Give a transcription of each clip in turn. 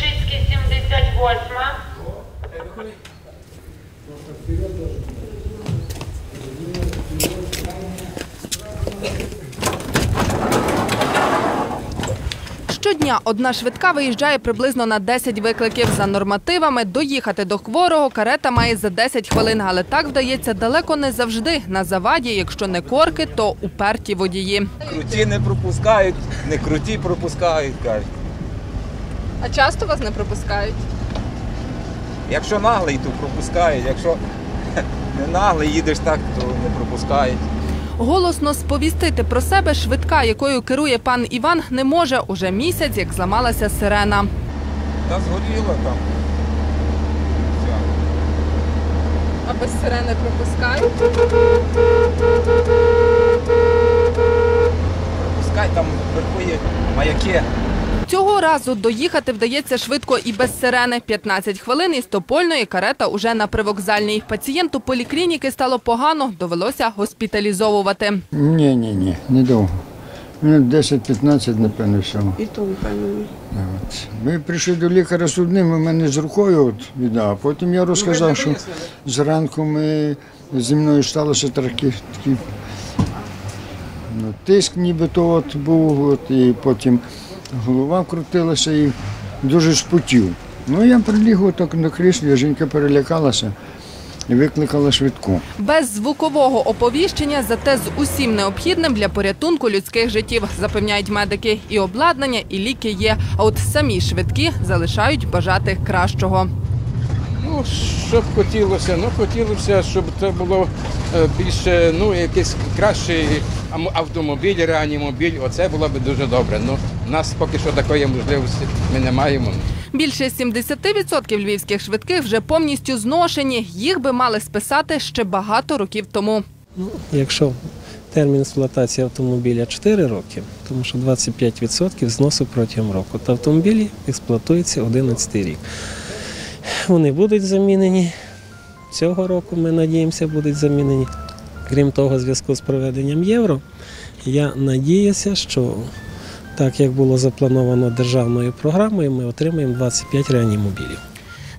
Берчицький, 78. Щодня одна швидка виїжджає приблизно на 10 викликів. За нормативами доїхати до хворого карета має за 10 хвилин, але так вдається далеко не завжди. На заваді, якщо не корки, то уперті водії. Круті не пропускають, не круті пропускають, кажуть. А часто вас не пропускають? Якщо наглий, то пропускають. Якщо не наглий, їдеш так, то не пропускають. Голосно сповістити про себе швидка, якою керує пан Іван, не може уже місяць, як зламалася сирена. Та згоріло там. А без сирени пропускають? Пропускай там вверху є маяки. Цього разу доїхати вдається швидко і без сирени. 15 хвилин із Топольної карета уже на привокзальній. Пацієнту поліклініки стало погано, довелося госпіталізовувати. Ні, ні, ні, недовго. Минут 10-15, напевно, всього. І то впевнений. От. Ми прийшли до лікаря з одним, у мене з рукою от біда. А потім я розказав, що зранку ми, зі мною сталося такі, такі ну, тиск нібито от був, от, і потім голова крутилася і дуже спотів. Ну я приліг отак на кріслі, жінка перелякалася і викликала швидку. Без звукового оповіщення, зате з усім необхідним для порятунку людських життів, запевняють медики. І обладнання, і ліки є. А от самі швидкі залишають бажати кращого. Ну, що б хотілося? Ну, хотілося, щоб це було е, більше, ну, якийсь кращий автомобіль, реанімобіль. Оце було б дуже добре. Ну, у нас поки що такої можливості ми не маємо. Більше 70% львівських швидких вже повністю зношені. Їх би мали списати ще багато років тому. Ну, якщо термін експлуатації автомобіля 4 роки, тому що 25% зносу протягом року, то автомобілі експлуатуються 11 рік. Вони будуть замінені. Цього року, ми надіємося, будуть замінені. Крім того, в зв'язку з проведенням євро, я надіюся, що так як було заплановано державною програмою, ми отримаємо 25 реанімобілів.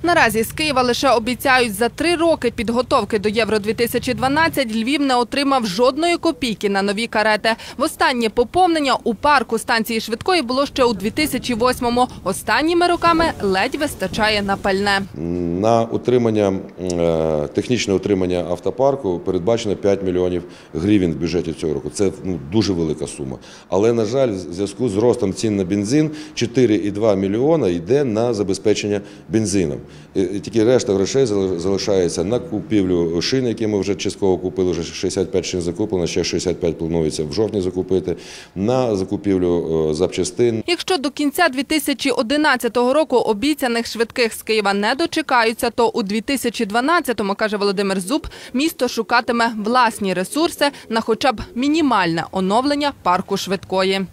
Наразі з Києва лише обіцяють за три роки підготовки до Євро 2012 Львів не отримав жодної копійки на нові карети. Востаннє поповнення у парку станції швидкої було ще у 2008-му. Останніми роками ледь вистачає на пальне. На утримання, е, технічне утримання автопарку передбачено 5 мільйонів гривень в бюджеті цього року. Це ну, дуже велика сума. Але, на жаль, в зв'язку з ростом цін на бензин 4,2 мільйона йде на забезпечення бензином. І Тільки решта грошей зали- залишається на купівлю шин, які ми вже частково купили, вже 65 шин закуплено, ще 65 планується в жовтні закупити, на закупівлю е, запчастин, Якщо до кінця 2011 року обіцяних швидких з Києва не дочекаються, то у 2012-му, каже Володимир Зуб, місто шукатиме власні ресурси на хоча б мінімальне оновлення парку швидкої.